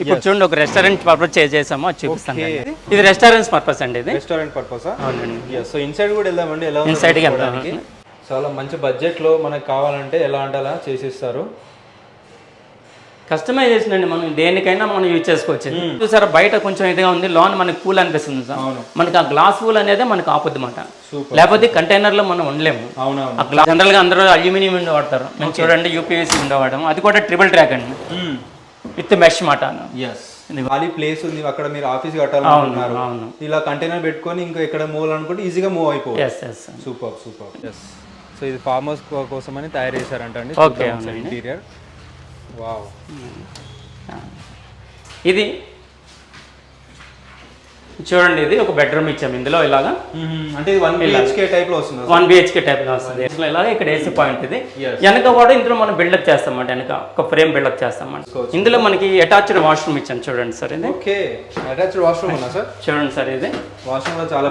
ఇప్పుడు చూడండి ఒక రెస్టారెంట్ పర్పస్ చేసాము అది చూపిస్తాను. ఇది రెస్టారెంట్స్ పర్పస్ అండి ఇది. రెస్టారెంట్ పర్పస్ అవునండి. సో ఇన్సైడ్ కూడా వెళ్దామండి ఎలా Inside కి చూసుకోవడానికి. చాలా మంచి బడ్జెట్లో మనకు కావాలంటే ఎలా అంటే అలా చేసిస్తారు. కస్టమైజేషన్ అండి మనం దేనికైనా మనం యూజ్ చేసుకోవచ్చు. ఇది. చూసారా బయట కొంచెం ఇదిగా ఉంది లోన్ మనకి కూల్ అనిపిస్తుంది సార్. అవును. మనకి ఆ గ్లాస్ కూల్ అనేది మనకి ఆపొద్దు మాట. సూపర్ లేకపోతే కంటైనర్లో మనం ఉండలేము. జనరల్గా అందరూ అల్యూమినియం విండో వాడతారు. మేము చూడండి యూపీవీసీ విండో వాడడం అది కూడా ట్రిపుల్ ట్రాక్ అండి. విత్ మెష్ మాట ఎస్ ఖాళీ ప్లేస్ ఉంది అక్కడ మీరు ఆఫీస్ కట్టాలనుకుంటున్నారు అవును ఇలా కంటైనర్ పెట్టుకొని ఇంకా ఇక్కడ మూవ్ అనుకుంటే ఈజీగా move yes super super yes so ఇది ఫార్మర్స్ కోసం అని తయారు చేశారంట అండి. అవునండి. ఇంటీరియర్ వావ్ ఇది చూడండి ఇది ఒక బెడ్రూమ్ ఇచ్చాము ఇందులో ఇలాగా అంటే ఇది వన్ బిహెచ్కే టైప్లో వస్తుంది. వన్ బిహెచ్కే టైప్లో వస్తుంది. ఇలాగ ఇక్కడ ఏసీ పాయింట్ ఇది. వెనక కూడా ఇందులో మనం బిల్డప్ చేస్తామంట వెనక ఒక ఫ్రేమ్ బిల్డప్ చేసుకోవచ్చు. ఇందులో మనకి అటాచ్డ్ వాష్రూమ్ ఇచ్చాను చూడండి సార్ ఇది. ఓకే అటాచ్డ్ వాష్రూమ్ ఉందా సార్? చూడండి సార్ ఇది. వాష్రూమ్లో చాలా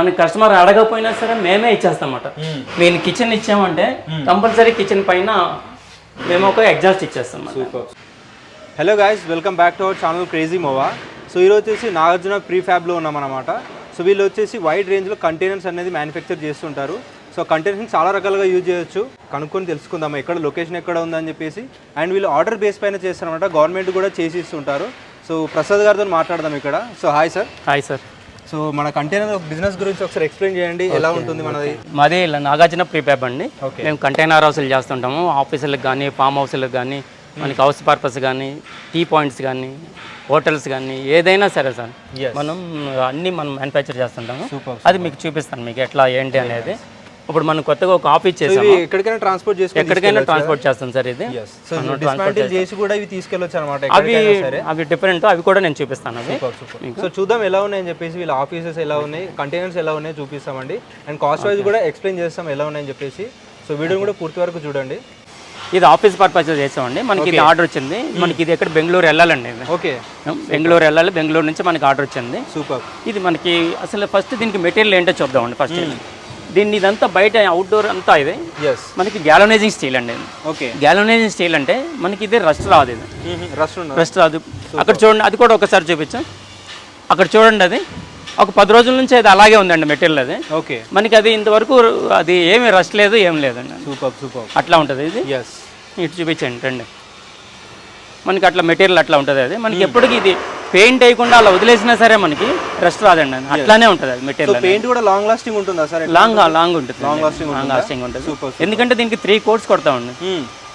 మన కస్టమర్ అడగకపోయినా సరే మేమే ఇచ్చేస్తామట మేము. కిచెన్ ఇచ్చామంటే కంపల్సరీ కిచెన్ పైన మేము ఒక ఎగ్జాస్ట్ ఇచ్చేస్తాం hello guys welcome back to our channel crazy మోవా so ఈరోజు వచ్చేసి నాగార్జున ప్రీ ఫ్యాబ్లో ఉన్నామన్నమాట. సో వీళ్ళు వచ్చేసి వైడ్ రేంజ్లో కంటైనర్స్ అనేది మ్యానుఫ్యాక్చర్ చేస్తుంటారు. సో కంటైనర్స్ చాలా రకాలుగా యూజ్ చేయొచ్చు. కనుక్కొని తెలుసుకుందాం ఎక్కడ లొకేషన్ ఎక్కడ ఉందని చెప్పేసి. అండ్ వీళ్ళు ఆర్డర్ బేస్ పైన చేస్తారనమాట గవర్నమెంట్ కూడా చేసి ఇస్తుంటారు సో ప్రసాద్ గారితో మాట్లాడదాం ఇక్కడ. So hi sir hi sir so మన కంటైనర్ బిజినెస్ గురించి ఒకసారి ఎక్స్ప్లెయిన్ చేయండి. ఎలా ఉంటుంది మనది? మాది ఇలా నాగార్జున ప్రీప్యాబ్ అండి. మేము కంటైనర్ హౌస్లు చేస్తుంటాము. ఆఫీసులకు కానీ ఫామ్ హౌస్లకు కానీ మనకి హౌస్ పర్పస్ కానీ టీ పాయింట్స్ కానీ హోటల్స్ కానీ ఏదైనా సరే సార్. మనం అన్నీ మనం మ్యానుఫ్యాక్చర్ చేస్తుంటాము. అది మీకు చూపిస్తాను మీకు ఎట్లా ఏంటి అనేది. ఇప్పుడు మనం కొత్తగా ఒక ఆఫీస్ చేసాము. ఎక్కడికైనా ట్రాన్స్పోర్ట్ చేసుకొని ఎక్కడికైనా ట్రాన్స్పోర్ట్ చేస్తాం సార్ ఇది. చేసి కూడా ఇవి తీసుకెళ్ళొచ్చు అనమాట అవి అవి డిఫరెంట్ అవి కూడా నేను చూపిస్తాను అవి. సూపర్ సూపర్ సో చూద్దాం ఎలా ఉన్నాయని చెప్పేసి వీళ్ళ ఆఫీసెస్ ఎలా ఉన్నాయి కంటైనర్స్ ఎలా ఉన్నాయి చూపిస్తామండి. అండ్ కాస్ట్ వైజ్ కూడా ఎక్స్ప్లెయిన్ చేస్తాం ఎలా ఉన్నాయని చెప్పేసి. సో వీడియో కూడా పూర్తి వరకు చూడండి. ఇది ఆఫీస్ పర్పస్ చేసామండి. మనకి ఇది ఆర్డర్ వచ్చింది. మనకి ఇది ఎక్కడ బెంగళూరు వెళ్ళాలండి. ఓకే. బెంగళూరు వెళ్ళాలి. బెంగళూరు నుంచి మనకి ఆర్డర్ వచ్చింది. సూపర్. ఇది మనకి అసలు ఫస్ట్ దీనికి మెటీరియల్ ఏంటో చూద్దామండి ఫస్ట్. దీన్ని ఇదంతా బయట అవుట్డోర్ అంతా ఇది. ఎస్ మనకి గ్యాలోనైజింగ్ స్టీల్ అండి. ఓకే. గ్యాలోనైజింగ్ స్టీల్ అంటే మనకి ఇది రస్ట్ రాదు ఇది. రస్ట్ రస్ట్ రాదు అక్కడ చూడండి అది కూడా ఒకసారి చూపించు. అక్కడ చూడండి అది. ఒక పది రోజుల నుంచి అది అలాగే ఉందండి మెటీరియల్ అది. ఓకే. మనకి అది ఇంతవరకు అది ఏమి రస్ట్ లేదు ఏం లేదండి. Super super. అట్లా ఉంటుంది ఇది. ఎస్ ఇటు చూపించండి రండి. మనకి అట్లా మెటీరియల్ అట్లా ఉంటుంది అది. మనకి ఎప్పటికీ ఇది పెయింట్ వేయకుండా అలా వదిలేసినా సరే మనకి రెస్ట్ రాదండి. అట్లానే ఉంటుంది అది మెటీరియల్ పెయింట్ కూడా లాంగ్ లాస్టింగ్ ఉంటుందా సార్? లాంగ్ లాంగ్ ఉంటుంది? Long lasting లాంగ్ లాస్టింగ్ ఉంటుంది. ఎందుకంటే దీనికి త్రీ కోట్స్ కొడతామండి.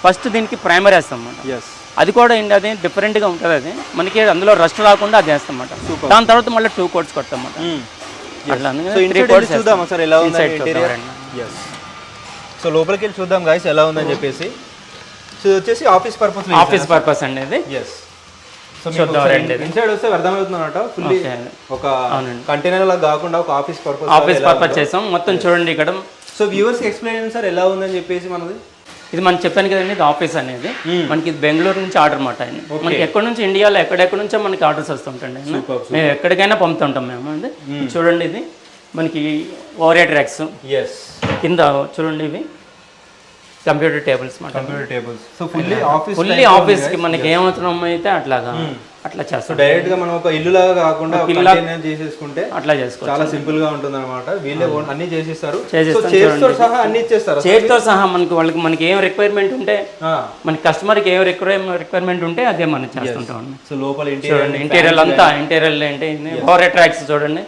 ఫస్ట్ దీనికి ప్రైమర్ వేస్తాం ఎస్ అది కూడా ఏంటి అది డిఫరెంట్గా ఉంటుంది అది. మనకి అందులో రస్ట్ రాకుండా అది వేస్తాం అన్నమాట దాని తర్వాత మళ్ళీ టూ కోట్స్ కొడతాం అన్నమాట సో లోపలికి వెళ్ళి చూద్దాం గాయస్ ఎలా ఉందని చెప్పేసి. సో వచ్చేసి ఆఫీస్ పర్పస్ ఆఫీస్ పర్పస్ అండి ఇది. Yes so. ఇన్సైడ్ వస్తే అర్థమవుతుంది అనమాట ఫుల్లీ. ఒక కంటైనర్ లాగా కాకుండా ఒక ఆఫీస్ పర్పస్ ఆఫీస్ పర్పస్ చేసాం. మొత్తం చూడండి ఇక్కడ. సో వ్యూవర్స్ ఎక్స్ప్లెయిన్ సార్ ఎలా ఉందని చెప్పేసి మనది. ఇది మనం చెప్పాను కదండి ఇది ఆఫీస్ అనేది. మనకి ఇది బెంగళూరు నుంచి ఆర్డర్ అనమాట ఆయన. మనకి ఎక్కడి నుంచి ఇండియాలో ఎక్కడెక్కడ నుంచో మనకి ఆర్డర్స్ వస్తుంటండి మేము ఎక్కడికైనా పంపుతుంటాం మేము అండి. చూడండి ఇది. మనకి ఓరియా ట్రాక్స్. ఎస్ కింద చూడండి ఇవి. Computer tables computer tables. So fully office fully ఆఫీస్కి మనకి ఏమవసరం అయితే అట్లాగా అట్లా చేస్తాం. డైరెక్ట్గా మనం ఒక ఇల్లు లాగా కాకుండా చేసేసుకుంటే అట్లా చేసుకోవచ్చు. చాలా సింపుల్గా ఉంటుంది అనమాట వీళ్ళే own అన్ని చేసిస్తారు. సహా అన్ని ఇచ్చేస్తారు. చేతితో సహా మనకి వాళ్ళకి మనకి ఏం రిక్వైర్మెంట్ ఉంటే. మన కస్టమర్కి ఏం రిక్వైర్ రిక్వైర్మెంట్ ఉంటే అదే మనం చేస్తుంటాం సో లోపల ఇంటీరియర్ ఇంటీరియర్ అంతా ఇంటీరియర్ ఏంటి? ఓవర్ ట్రాక్స్ చూడండి.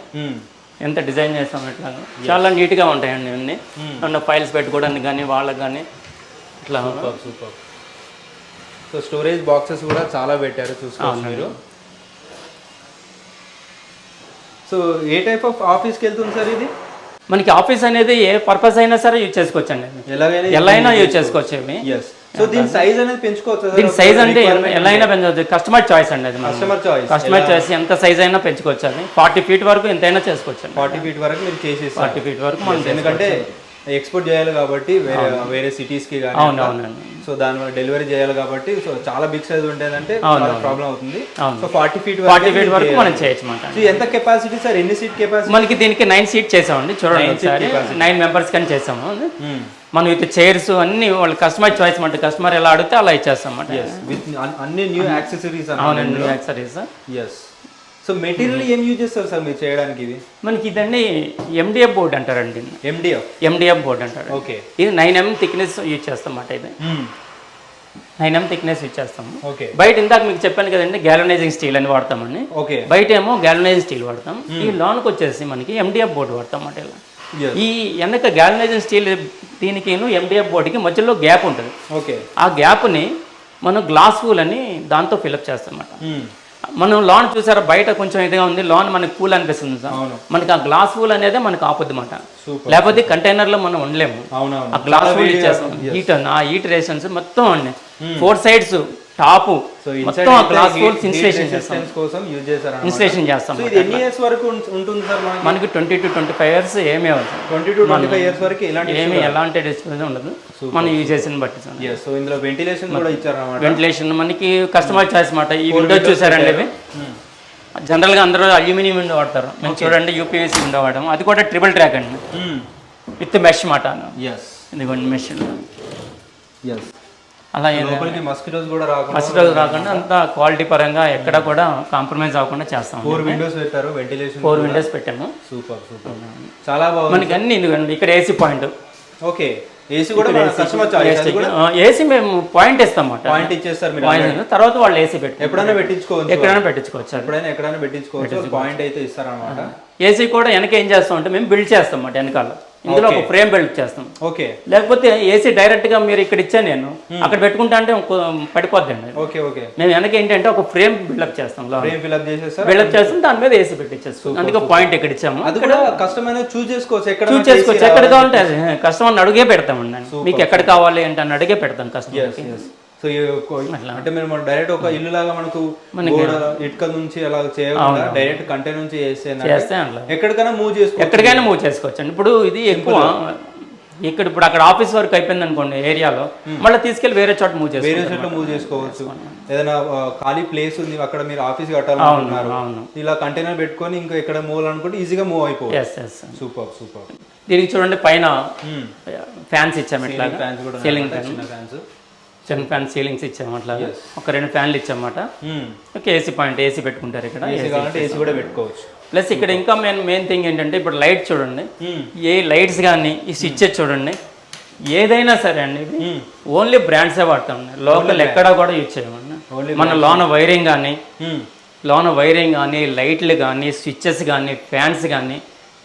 ఎంత డిజైన్ చేస్తాం ఇట్లా చాలా నీట్గా ఉంటాయండి అన్ని అన్న ఫైల్స్ పెట్టుకోవడానికి కానీ వాళ్ళకి కానీ ఇట్లా సూపర్. సో స్టోరేజ్ బాక్సెస్ కూడా చాలా పెట్టారు చూసుకోవచ్చు మీరు. సో ఏ టైప్ ఆఫ్ ఆఫీస్కి వెళ్తుంది సార్ ఇది? మనకి ఆఫీస్ అనేది ఏ పర్పస్ అయినా సరే యూజ్ చేసుకోవచ్చు అండి ఎలాగైనా ఎలా అయినా యూజ్ చేసుకోవచ్చు సో దీని సైజ్ అనేది పెంచుకోవచ్చు దీని సైజ్ అంటే ఎలా అయినా పెంచవచ్చు. కస్టమర్ చాయిస్ అండి అది కస్టమర్ చాయిస్ కస్టమర్ చాయిస్ ఎంత సైజ్ అయినా పెంచుకోవచ్చు అది. ఫార్టీ ఫీట్ వరకు ఎంతైనా చేసుకోవచ్చు ఫార్టీ ఫీట్ వరకు మీరు చేసేస్తారు. ఫార్టీ ఫీట్ వరకు మనం ఎందుకంటే ఎక్స్పోర్ట్ చేయాలి కాబట్టి వేరే వేరే సిటీస్కి కానీ సో దానివల్ల డెలివరీ చేయాలి కాబట్టి సో చాలా బిగ్ సైజ్ ఉంటేదంటే ప్రాబ్లం అవుతుంది. So forty feet forty feet వరకు మనం చేయొచ్చు ఎంత కెపాసిటీ సార్? ఎన్ని సీట్ కెపాసిటీ మనకి దీనికి నైన్ సీట్ చేసామండి. చూడండి నైన్ మెంబర్స్ కానీ చేసాము. మనం విత్ చైర్స్ అన్ని వాళ్ళు కస్టమర్ చాయిస్ అంటే కస్టమర్ ఎలా అడిగితే అలా ఇచ్చేస్తాం అన్ని న్యూ యాక్సెసరీస్ అవునండి యాక్సరీస్ ఎస్ సో మెటీరియల్ ఏం యూజ్ చేస్తారు సార్ మీరు చేయడానికి ఇది? మనకి ఇదండి ఎండిఎఫ్ బోర్డ్ అంటారండి ఎండిఎఫ్ ఎండిఎఫ్ బోర్డ్ అంటారు. ఓకే. ఇది నైన్ ఎంఎం థిక్నెస్ యూజ్ చేస్తాం అన్నమాట ఇది నైన్ ఎం థిక్నెస్ యూజ్ చేస్తాము. ఓకే. బయట ఇందాక మీకు చెప్పాను కదండి గ్యాలనైజింగ్ స్టీల్ అని వాడతామండి. ఓకే. బయట ఏమో గ్యాలనైజింగ్ స్టీల్ వాడతాం. ఈ లోన్కి వచ్చేసి మనకి ఎండిఎఫ్ బోర్డు వాడతాం అన్నమాట ఇలా. ఈ వెనక గ్యాలనైజింగ్ స్టీల్ దీనికి ఎండిఎఫ్ బోర్డుకి మధ్యలో గ్యాప్ ఉంటుంది. ఓకే. ఆ గ్యాప్ని మనం గ్లాస్ ఫూల్ అని దాంతో ఫిలప్ చేస్తాం అన్నమాట మనం లాన్ చూసారా? బయట కొంచెం ఇదిగా ఉంది. లాన్ మనకి కూల్ అనిపిస్తుంది సార్. మనకి ఆ గ్లాస్ ఫూల్ అనేది మనకి ఆపొద్దు అనమాట సూపర్. లేకపోతే కంటైనర్లో మనం ఉండలేము. ఆ గ్లాస్ ఫుల్ ఇచ్చేస్తాం హీట్ ఆ హీట్ రేషన్స్ మొత్తం అండి ఫోర్ సైడ్స్ టాప్. సో మొత్తం ఇన్స్టలేషన్ చేస్తాం. కోసం యూజ్ ఇన్స్టలేషన్ చేస్తాం సో ఇది ఎన్ని ఇయర్స్ వరకు ఉంటుంది సార్ మనకి? Twenty to twenty five years ఏమీ అవ్వదు. Twenty to twenty five years వరకు ఇలాంటి ఏమీ ఎలాంటి డిస్ప్లే ఉండదు. మనం యూజ్ చేసిన బట్టి సో ఇందులో వెంటిలేషన్ కూడా వెంటిలేషన్ మనకి కస్టమర్ చాయిస్ మాట ఈ విండో చూసారండి ఇవి జనరల్గా అందరూ అల్యూమినియం విండో వాడతారు. మేము చూడండి యూపీఎస్సీ విండో వాడము. అది కూడా ట్రిపుల్ ట్రాక్ అండి. విత్ మెష్ మాట. ఇదిగోండి మెష్ ఎస్ అలా మస్కిటోస్ కూడా రోజు రాకుండా అంత క్వాలిటీ పరంగా ఎక్కడ కూడా కాంప్రమైజ్ అవ్వకుండా చేస్తాం ఫోర్ విండోస్ పెట్టారు వెంటిలేషన్ ఫోర్ విండోస్ పెట్టాము. Super super. చాలా బాగుంది. మనకి అన్ని ఇక్కడ ఏసీ పాయింట్ ఓకే. ఏసీ కూడా ఏసీ మేము పాయింట్ ఇస్తాం అన్నమాట పాయింట్ ఇచ్చేస్తారు మీరు తర్వాత వాళ్ళు ఏసీ పెట్టి ఎప్పుడైనా పెట్టించుకోవచ్చు. ఎక్కడైనా పెట్టించుకోవచ్చు ఎప్పుడైనా ఎక్కడైనా పెట్టించుకోవచ్చు. పాయింట్ అయితే ఇస్తారన్నమాట. ఏసీ కూడా వెనక ఏం చేస్తాం అంటే మేము బిల్డ్ చేస్తాం అన్నమాట వెనకాల. ఇందులో ఒక ఫ్రేమ్ బిల్డ్ చేస్తాం. ఓకే. లేకపోతే ఏసీ డైరెక్ట్గా మీరు ఇక్కడ ఇచ్చా నేను. అక్కడ పెట్టుకుంటా అంటే పడిపోద్దండి. Okay okay. మేము వెనక ఏంటంటే ఒక ఫ్రేమ్ బిల్డప్ చేస్తాం ఫ్రేమ్ బిల్డప్ చేస్తాం దాని మీద ఏసీ పెట్టించేస్తాం అందుకే పాయింట్ ఇక్కడ ఇచ్చాము. అది కూడా కస్టమర్ చూస్ చేసుకోవచ్చు ఎక్కడ చూస్ చేసుకోవచ్చు. ఎక్కడ కావాలంటే అది. కస్టమర్ని అడిగే పెడతామండి. మీకు ఎక్కడ కావాలి అంటే అని అడిగే పెడతాం కస్టమర్ సో అంటే మేము డైరెక్ట్ ఒక ఇల్లు లాగా మనకు ఇటుక నుంచి అలా చేయకుండా డైరెక్ట్ కంటైనర్ నుంచి చేస్తే ఎక్కడికైనా మూవ్ చేసుకోవచ్చు. ఎక్కడికైనా మూవ్ చేసుకోవచ్చు అండి ఇప్పుడు ఇది ఎక్కువ ఇక్కడ ఇప్పుడు అక్కడ ఆఫీస్ వర్క్ అయిపోయింది అనుకోండి ఏరియాలో మళ్ళీ తీసుకెళ్ళి వేరే చోట మూవ్ వేరే చేసుకోవచ్చు చోట్ల మూవ్ చేసుకోవచ్చు. ఏదైనా ఖాళీ ప్లేస్ ఉంది అక్కడ మీరు ఆఫీస్ కట్టాలనుకుంటున్నారు ఇలా కంటైనర్ పెట్టుకొని ఇంకా ఎక్కడ మూవ్ అనుకుంటే ఈజీగా మూవ్ అయిపోవచ్చు. సూపర్ సూపర్ దీనికి చూడండి పైన ఫ్యాన్స్ ఇచ్చాము ఇట్లా ఫ్యాన్స్ కూడా సీలింగ్ ఫ్యాన్స్ చిన్న ఫ్యాన్ సీలింగ్స్ ఇచ్చాము అట్లా ఒక రెండు ఫ్యాన్లు ఇచ్చామన్నమాట. ఓకే ఏసీ పాయింట్ ఏసీ పెట్టుకుంటారు ఇక్కడ. ఏసీ కూడా పెట్టుకోవచ్చు. ప్లస్ ఇక్కడ ఇంకా మెయిన్ మెయిన్ థింగ్ ఏంటంటే ఇప్పుడు లైట్ చూడండి. ఏ లైట్స్ కానీ ఈ స్విచ్చెస్ చూడండి. ఏదైనా సరే అండి ఓన్లీ బ్రాండ్సే వాడతాం. లోకల్ ఎక్కడా కూడా యూజ్ చేయమండి మన లోన వైరింగ్ కానీ లోన వైరింగ్ కానీ లైట్లు కానీ స్విచ్చెస్ కానీ ఫ్యాన్స్ కానీ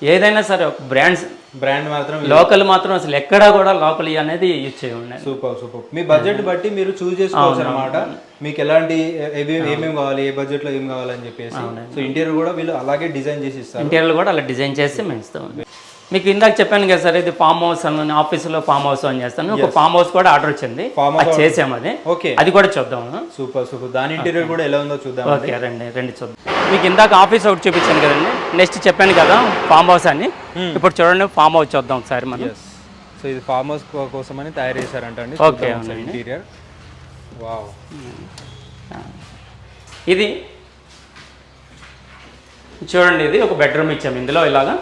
ఏదైనా సరే ఒక బ్రాండ్స్ బ్రాండ్ మాత్రం లోకల్ మాత్రం అసలు ఎక్కడా కూడా లోకల్ అనేది యూజ్ చేయండి సూపర్ సూపర్. మీ బడ్జెట్ బట్టి మీరు చూస్ చేసుకోవచ్చు అనమాట మీకు ఎలాంటి ఏమేమి కావాలి ఏ బడ్జెట్లో ఏం కావాలని చెప్పేసి. సో ఇంటీరియర్ కూడా వీళ్ళు అలాగే డిజైన్ చేసి ఇస్తారు. ఇంటీరియర్ కూడా అలా డిజైన్ చేసి మేము ఇస్తాం మీకు ఇందాక చెప్పాను కదా సార్ ఇది ఫామ్ హౌస్ అని ఆఫీసులో ఫామ్ హౌస్ అని చేస్తాను. ఒక ఫామ్ హౌస్ కూడా ఆర్డర్ వచ్చింది. చేసాము అది. ఓకే అది కూడా చూద్దాము. Super super. దాని ఇంటీరియర్ కూడా ఎలా ఉందో చూద్దాం ఓకే రండి రండి చూద్దాం. మీకు ఇందాక ఆఫీస్ ఒకటి చూపించాను కదండి. నెక్స్ట్ చెప్పాను కదా ఫామ్ హౌస్ అని. ఇప్పుడు చూడండి ఫామ్ హౌస్ చూద్దాం ఒకసారి మనం. సో ఇది ఫార్మ్ హౌస్ కోసమని తయారు చేశారంట అండి. Okay, ఇంటీరియర్ వావ్ ఇది చూడండి ఇది ఒక బెడ్రూమ్ ఇచ్చాము ఇందులో ఇలాగా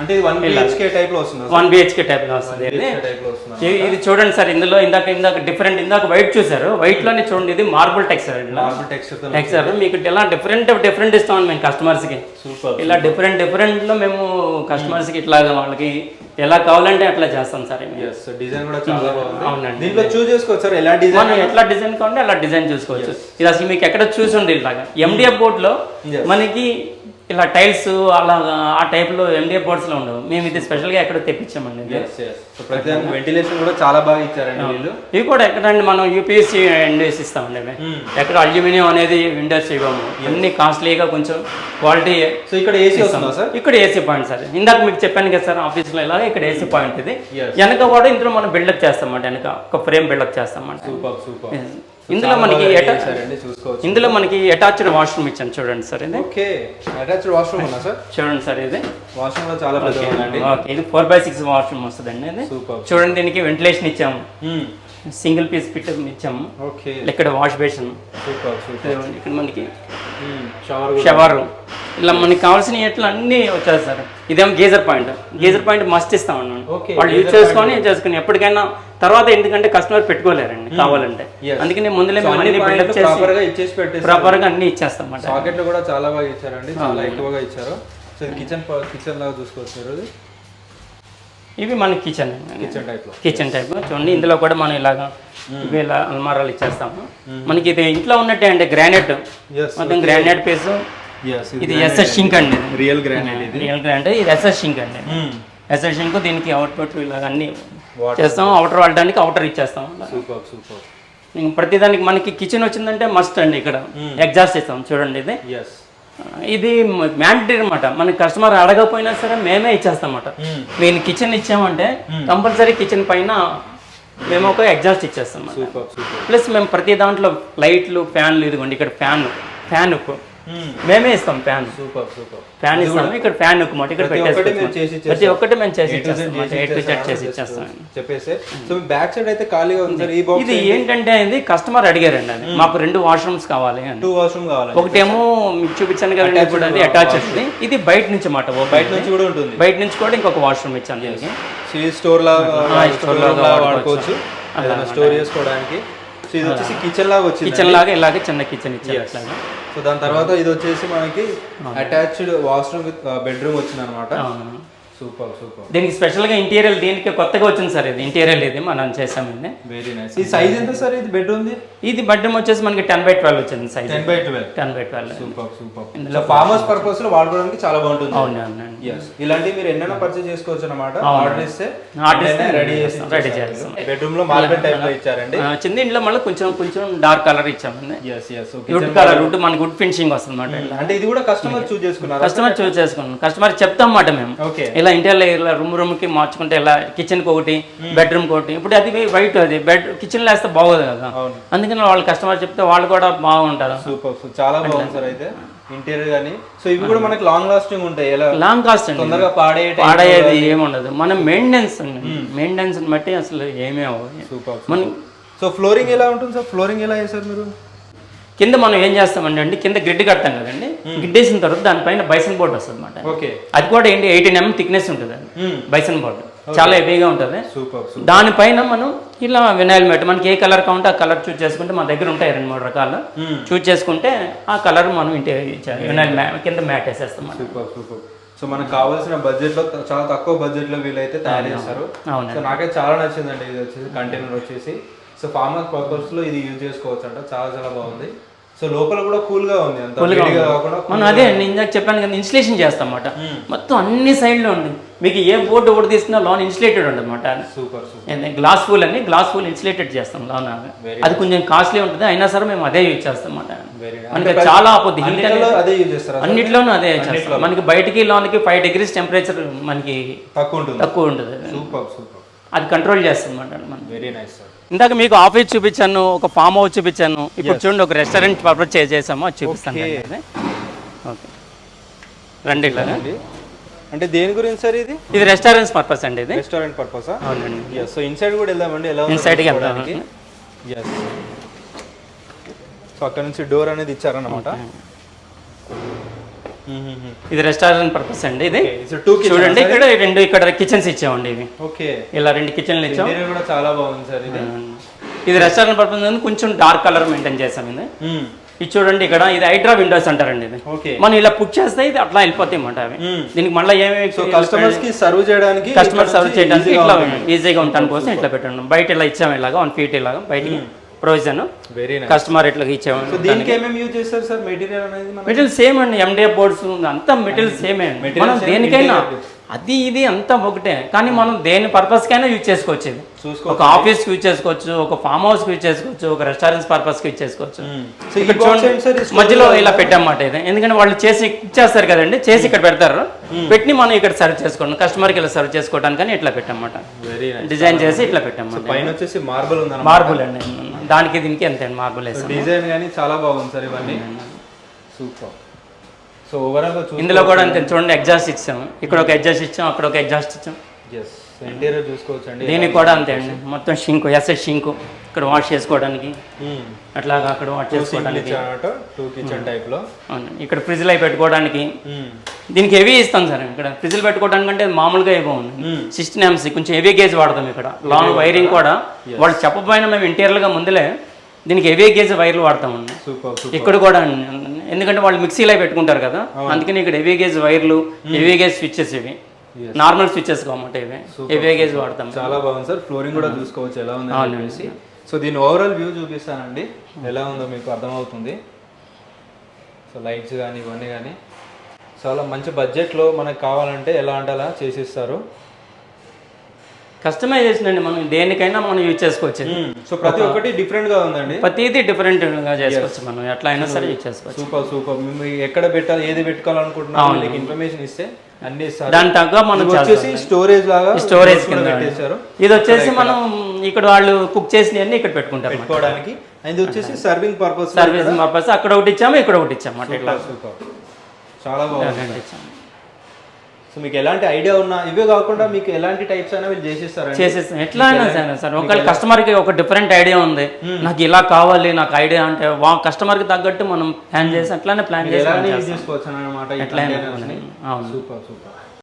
అంటే ఇది వన్ బిహెచ్కే టైప్లో వస్తుంది వన్ బిహెచ్కే టైప్లో వస్తుంది. ఇది చూడండి సార్ ఇందులో ఇందాక ఇందాక డిఫరెంట్ ఇందాక వైట్ చూసారు వైట్లోనే చూడండి ఇది మార్బుల్ టెక్స్చర్ టెక్స్చర్ మీకు ఇలా డిఫరెంట్ డిఫరెంట్ ఇస్తామని మేము కస్టమర్స్కి. ఇలా డిఫరెంట్ డిఫరెంట్లో మేము కస్టమర్స్కి ఇట్లా వాళ్ళకి ఎలా కావాలంటే అట్లా చేస్తాం సార్ డిజైన్ కూడా చాలా బాగుంది. అవునండి. దీంట్లో చూస్ చేసుకోవచ్చు సార్. ఎలా డిజైన్ మనం ఎట్లా డిజైన్ కావాలంటే అలా డిజైన్ చూసుకోవచ్చు. ఇది అసలు మీకు ఎక్కడ చూసి ఉండి ఇలాగా? ఎండిఎఫ్ బోర్డ్లో Yes. మనకి ఇలా టైల్స్ అలా ఆ టైప్లో ఎండిఎఫ్ బోర్డ్స్లో ఉండవు. మేము ఇది స్పెషల్గా ఎక్కడ తెప్పించామండి. ఇది. వెంటిలేషన్ కూడా చాలా బాగా ఇచ్చారండి వీళ్ళు. ఇవి కూడా ఎక్కడండి? మనం యూపీఎస్సీ విండోస్ ఇస్తామండి. ఇవి. ఎక్కడ అల్యూమినియం అనేది విండోస్ ఇవ్వము. అన్ని కాస్ట్లీగా కొంచెం క్వాలిటీ సో ఇక్కడ ఏసీ వస్తుందా సార్ ఇక్కడ ఏసీ పాయింట్ సార్ ఇందాక మీకు చెప్పాను కదా సార్ ఆఫీస్లో ఇలాగ ఇక్కడ ఏసీ పాయింట్ ఇది. Yes. వెనక కూడా ఇందులో మనం బిల్డప్ చేస్తామంట వెనక. ఒక ఫ్రేమ్ బిల్డప్ చేస్తామంట సూపర్ సూపర్ ఇందులో మనకి ఇందులో మనకి అటాచ్డ్ వాష్రూమ్ ఇచ్చాను చూడండి సార్ ఇది. ఓకే అటాచ్డ్ వాష్రూమ్ ఉందా సార్? చూడండి సార్ ఇది. వాష్రూమ్లో చాలా ఉందండి ఇది ఫోర్ బై సిక్స్ వాష్రూమ్ వస్తుందండి ఇది. సూపర్. చూడండి దీనికి వెంటిలేషన్ ఇచ్చాము. సింగిల్ పీస్ పిట్ ఇచ్చాము. ఓకే. ఇక్కడ వాష్ బేసిన్ ఇక్కడ మనకి షవర్ ఇలా మనకి కావాల్సిన ఎట్లా అన్నీ వచ్చేస్తారు ఇదేమో geyser point. Geyser point must ఇస్తాం అన్నాను వాళ్ళు యూజ్ చేసుకొని చేసుకుని ఎప్పటికైనా తర్వాత ఎందుకంటే కస్టమర్ పెట్టుకోలేరండి కావాలంటే. అందుకని ముందులే ప్రాపర్గా అన్ని ఇచ్చేస్తాం సాకెట్లు కూడా చాలా బాగా ఇచ్చారండి. చాలా ఎక్కువగా ఇచ్చారు. సో కిచెన్ కిచెన్ లాగా చూసుకోవచ్చు ఇవి మన కిచెన్ కిచెన్ టైప్లో. కిచెన్ టైప్ చూడండి ఇందులో కూడా మనం ఇలాగా ఇవి ఇలా అల్మారాలు ఇచ్చేస్తాము. మనకి ఇది ఇంట్లో ఉన్నట్టే అండి గ్రానైట్ మొత్తం గ్రానైట్ పీస్ ఇది ఎస్ఎస్ షింక్ అండి. రియల్ గ్రానైట్ ఇది. రియల్ గ్రానైట్ ఇది ఎస్ఎస్ షింక్ అండి. ఎస్ఎస్ షింక్ దీనికి అవుట్పుట్ ఇలాగ అన్ని. చేస్తాం అవుటర్ వాడడానికి అవుటర్ ఇచ్చేస్తాం సూపర్ సూపర్ ఇంక ప్రతిదానికి మనకి కిచెన్ వచ్చిందంటే మస్ట్ అండి ఇక్కడ. ఎగ్జాస్ట్ ఇస్తాం. చూడండి ఇది. ఇది మ్యాండేటరీ అనమాట మన కస్టమర్ అడగకపోయినా సరే మేమే ఇచ్చేస్తాం అన్నమాట మేము కిచెన్ ఇచ్చామంటే కంపల్సరీ కిచెన్ పైన మేము ఒక ఎగ్జాస్ట్ ఇచ్చేస్తాం ప్లస్ మేము ప్రతి దాంట్లో లైట్లు ఫ్యాన్లు ఇదిగోండి ఇక్కడ ఫ్యాన్ ఫ్యాన్ మేమే ఇస్తాం ఫ్యాన్. సూపర్ సూపర్ ఫ్యాన్ ఇస్తాము ఇక్కడ ఫ్యాన్ మాట ఇక్కడ ప్రతి ఒక్కటి ప్రతి మేము చేసి చేసి? ఇచ్చేస్తాం. చెప్పేసి. సో బ్యాక్ సైడ్ అయితే ఖాళీగా ఉంది బాక్స్ ఇది ఏంటంటే ఇది కస్టమర్ అడిగారండి అది. మాకు రెండు వాష్రూమ్స్ కావాలి టూ వాష్రూమ్ కావాలి. ఒకటేమో మీకు చూపించాను కదండి ఇప్పుడు అది అటాచ్ ఉంది. ఇది బయట నుంచి మాట బయట నుంచి కూడా ఉంటుంది. బయట నుంచి కూడా ఇంకొక వాష్రూమ్ ఇచ్చాను దీనికి. స్టోర్ లాగా స్టోర్ లాగా లాగా వాడుకోవచ్చు. స్టోర్ చేసుకోవడానికి. సో ఇది వచ్చేసి కిచెన్ లాగా వచ్చింది కిచెన్ లాగా ఇలాగే చిన్న కిచెన్ ఇచ్చారు సో దాని తర్వాత ఇది వచ్చేసి మనకి అటాచ్డ్ వాష్రూమ్ విత్ బెడ్రూమ్ వచ్చింది అనమాట. సూపర్ సూపర్ దీనికి స్పెషల్గా ఇంటీరియర్ దీనికి కొత్తగా వచ్చింది సార్ ఇది. ఇంటీరియర్ ఇది మనం చేసాం ఇది. వెరీ నైస్ ఈ సైజ్ ఎంత సార్ ఇది బెడ్రూమ్ ది? ఇది బెడ్రూమ్ వచ్చేసి మనకి టెన్ బై ట్వెల్వ్ వచ్చింది size ten by twelve ten by twelve super super ఇందులో ఫార్మర్స్ పర్పస్లో వాడుకోవడానికి చాలా బాగుంటుంది. అవును అవునండి ఇలాంటివి మీరు ఎన్నైనా పర్చేస్ చేసుకోవచ్చు అనమాట ఆర్డర్ ఇస్తే Order ఇస్తే రెడీ చేసి ready చేస్తాం. బెడ్రూమ్లో మార్బల్ టైప్లో ఇచ్చారండి. చిన్న ఇంట్లో మళ్ళీ కొంచెం కొంచెం డార్క్ కలర్ ఇచ్చామండి yes yes wood colour wood మనకి వుడ్ ఫినిషింగ్ వస్తుంది అన్నమాట. అంటే ఇది కూడా కస్టమర్ చూస్ చేసుకున్నారు? కస్టమర్ చూస్ చేసుకున్నాం. కస్టమర్ చెప్తాం అన్నమాట మేము. ఓకే ఇలా ఇంటీరియర్ ఇలా రూమ్ రూమ్కి మార్చుకుంటే ఇలా కిచెన్కి ఒకటి బెడ్రూమ్కి ఒకటి. ఇప్పుడు అది వైట్ అది. బెడ్ కిచెన్లో వేస్తే బాగోదు కదా. అందుకని వాళ్ళు కస్టమర్ చెప్తే వాళ్ళు కూడా బాగుంటారు. సూపర్ చాలా బాగుంది సార్ అయితే ఇంటీరియర్ గానీ. సో ఇవి కూడా మనకి లాంగ్ లాస్టింగ్ ఉంటాయి. ఎలా? లాంగ్ కాస్ట్ అండి తొందరగా పాడే పాడయ్యేది ఏముండదు. మనం మెయింటెనెన్స్ మెయింటెనెన్స్ బట్టి అసలు ఏమీ అవ్వదు. సూపర్ మనం సో ఫ్లోరింగ్ ఎలా ఉంటుంది సార్? ఫ్లోరింగ్ ఎలా వేసారు మీరు? కింద మనం ఏం చేస్తామండి అండి కింద గ్రిడ్ కడతాం కదండి. గ్రిడ్ వేసిన తర్వాత దానిపైన బైసన్ బోర్డ్ వస్తుంది అనమాట ఓకే. అది కూడా ఏంటి ఎయిటీన్ ఎంఎం థిక్నెస్ ఉంటుంది బైసన్ బోర్డు చాలా హెవీగా ఉంటుంది. దానిపైన మనం ఇలా వినాయిల్ మ్యాట్ మనకి ఏ కలర్ కావాలంటే ఆ కలర్ చూస్ చేసుకుంటే మన దగ్గర ఉంటాయి రెండు మూడు రకాలు. చూస్ చేసుకుంటే ఆ కలర్ మనం ఇంటి వినాయిల్ మ్యాట్ కింద మ్యాట్ వేసేస్తాం సో మనకు కావాల్సిన బడ్జెట్లో చాలా తక్కువ బడ్జెట్లో వీలైతే తయారు చేస్తారు. సో నాకైతే చాలా నచ్చిందండి ఇది వచ్చేసి కంటైనర్ వచ్చేసి. సో ఫార్మర్ పర్పస్లో ఇది యూజ్ చేసుకోవచ్చు అంట చాలా చాలా బాగుంది. సో లోపల కూడా కూల్గా ఉంది. మనం అదే నేను ఇందాక చెప్పాను కదా ఇన్స్టలేషన్ చేస్తాం అన్నమాట మొత్తం అన్ని సైడ్లో ఉంది. మీకు ఏ బోర్డు ఒకటి తీసుకున్నా loan insulated super super. Glass full అని గ్లాస్ ఫుల్ ఇన్సులేటెడ్ చేస్తాం లోన్ అది కొంచెం కాస్ట్లీ ఉంటుంది అయినా సరే మేము అదే యూజ్ చేస్తాం అన్నమాట మనకి చాలా అన్నిట్లోనూ అదే చేస్తాం మనకి బయటికి లోన్కి ఫైవ్ డిగ్రీస్ టెంపరేచర్ మనకి తక్కువ ఉంటుంది. తక్కువ ఉంటుంది. Super super. అది కంట్రోల్ చేస్తాం అన్నమాట మనం. వెరీ నైస్ సార్ ఇందాక మీకు ఆఫీస్ చూపించాను ఒక ఫామ్ హౌస్ చూపించాను. ఇప్పుడు చూడండి ఒక రెస్టారెంట్ పర్పస్ చేసాము అది చూపిస్తాను. ఓకే రండి ఇలా అంటే దేని గురించి సార్ ఇది? ఇది రెస్టారెంట్స్ పర్పస్ అండి ఇది. రెస్టారెంట్ పర్పసా అవునండి. ఎస్ సో ఇన్సైడ్ కూడా వెళ్దామండి ఎలా ఇన్సైడ్కి వెళ్దాం ఎస్ సో అక్కడ నుంచి డోర్ అనేది ఇచ్చారన్నమాట. ఇది రెస్టారెంట్ పర్పస్ అండి ఇది. చూడండి ఇక్కడ రెండు ఇక్కడ కిచెన్స్ ఇచ్చామండి ఇవి. ఓకే ఇలా రెండు కిచెన్లు ఇచ్చాం. ఇంటీరియర్ కూడా చాలా బాగుంది సార్ ఇది. ఇది రెస్టారెంట్ పర్పస్ ఉంది కొంచెం డార్క్ కలర్ మెయింటైన్ చేసాం ఇది. మ్మ్. ఇది చూడండి ఇక్కడ ఇది హైడ్రా విండోస్ అంటారండి ఇది. మనం ఇలా పుక్ చేస్తే ఇది అట్లా వెళ్ళిపోతాయి అన్నమాట అవి. మ్మ్. దీనికి మళ్ళీ ఏమేమి కస్టమర్స్కి సర్వ్ చేయడానికి కస్టమర్ సర్వ్ చేయడానికి ఇట్లా ఈజీగా Hmm. కోసం ఇట్లా పెట్టండి. బయట ఇలా ఇచ్చాము ఇలాగా వన్ ఫీట్ ఇలాగా బయటికి. ప్రొవిజన్ కస్టమర్ ఇట్లా ఇచ్చాము సార్? మెటీరియల్ సేమ్ అండి ఎండిఎఫ్ బోర్డ్స్ అంతా మెటీరియల్ సేమే మనం దేనికైనా అది ఇది అంతా ఒకటే. కానీ మనం దేని పర్పస్ కైనా యూజ్ చేసుకోవచ్చు. ఒక ఆఫీస్కి యూజ్ చేసుకోవచ్చు ఒక ఫామ్ హౌస్కి యూజ్ చేసుకోవచ్చు ఒక రెస్టారెంట్స్ పర్పస్కి యూజ్ చేసుకోవచ్చు. మధ్యలో ఇలా పెట్టామన్నమాట ఇది. ఎందుకంటే వాళ్ళు చేసి ఇచ్చేస్తారు కదండి చేసి ఇక్కడ పెడతారు. పెట్టి మనం ఇక్కడ సర్వ్ చేసుకోండి కస్టమర్కి ఇలా సర్వ్ చేసుకోవడానికి ఇట్లా పెట్టామన్నమాట డిజైన్ చేసి ఇట్లా పెట్టామన్నమాట పైన వచ్చేసి మార్బల్ ఉందన్నమాట. మార్బుల్ అండి. దానికి దీనికి ఎంత వేసాం డిజైన్ కానీ చాలా బాగుంది సార్ ఇవన్నీ. సూపర్. సో ఓవరాల్ ఇందులో కూడా అంతే చూడండి ఎగ్జాస్ట్ ఇచ్చాము. ఇక్కడ ఒక ఎగ్జాస్ట్ ఇచ్చాం అక్కడ ఒక ఎగ్జాస్ట్ ఇచ్చాం ఎస్ ఇంటీరియర్ చూసుకోవచ్చు అండి దీనికి కూడా అంతే అండి. మొత్తం షింకు ఎస్ఎస్ షింకు ఇక్కడ వాష్ చేసుకోవడానికి. అట్లాగా అక్కడ వాష్ చేసుకోవడానికి. టూ కిచెన్ టైప్లో అవును. ఇక్కడ ఫ్రిడ్జ్లో పెట్టుకోవడానికి. దీనికి హెవీ ఇస్తాం సార్ ఇక్కడ. ఫ్రిడ్జ్లు పెట్టుకోవడానికి అంటే మామూలుగా ఏ బాగుంది. సిక్స్టీన్ ఎంసీ కొంచెం హెవీ గేజ్ వాడతాం ఇక్కడ. లాంగ్ వైరింగ్ కూడా. వాళ్ళు చెప్పకపోయినా మేము ఇంటీరియర్గా ముందులే దీనికి హెవీ గేజ్ వైర్లు సూపర్ ఇక్కడ కూడా. ఎందుకంటే వాళ్ళు మిక్సీలో పెట్టుకుంటారు కదా. అందుకని ఇక్కడ హెవీ గేజ్ వైర్లు హెవీ గేజ్ స్విచ్చెస్ ఇవి. నార్మల్ స్విచ్చెస్ కామాట ఇవి. హెవీ గేజ్ వాడతాం. చాలా బాగుంది సార్. ఫ్లోరింగ్ కూడా చూసుకోవచ్చు. ఎలా ఉంది అని చెప్పేసి. సో దీని ఓవరాల్ వ్యూ చూపిస్తానండి. ఎలా ఉందో మీకు అర్థమవుతుంది. సో లైట్స్ కానీ ఇవన్నీ కానీ చాలా మంచి బడ్జెట్లో మనకు కావాలంటే ఎలా అంటే అలా చేసిస్తారు. కస్టమైజేషన్ అండి మనం దేనికైనా మనం యూజ్ చేసుకోవచ్చు. సో ప్రతి ఒక్కటి డిఫరెంట్గా ఉందండి. ప్రతిదీ డిఫరెంట్గా చేసుకోవచ్చు మనం. ఎట్లా అయినా సరే యూజ్ చేసుకోవచ్చు. సూపర్ సూపర్ మేము ఎక్కడ పెట్టాలి ఏది పెట్టుకోవాలనుకుంటున్నాం ఇన్ఫర్మేషన్ ఇస్తే దాని తగ్గ మనం వచ్చేసి స్టోరేజ్ లాగా స్టోరేజ్ కింద ఇది వచ్చేసి మనం ఇక్కడ వాళ్ళు కుక్ చేసినవన్నీ ఇక్కడ పెట్టుకుంటారు. పెట్టుకోవడానికి. ఇది వచ్చేసి సర్వింగ్ పర్పస్ సర్వీస్ పర్పస్ అక్కడ ఒకటి ఇచ్చాము ఇక్కడ ఒకటి ఇచ్చాము. చాలా బాగుంది. సో మీకు ఎలాంటి ఐడియా ఉన్నా ఇవే కాకుండా మీకు ఎలాంటి టైప్స్ అయినా వీళ్ళు చేసిస్తారు చేసేస్తాం ఎట్లా అయినా సరే సార్ ఒకవేళ కస్టమర్కి ఒక డిఫరెంట్ ఐడియా ఉంది. నాకు ఇలా కావాలి నాకు ఐడియా అంటే వా కస్టమర్కి తగ్గట్టు మనం ప్లాన్ చేసి అట్లానే ప్లాన్ చేసి. చేసుకోవచ్చు అనమాట సూపర్ సూపర్.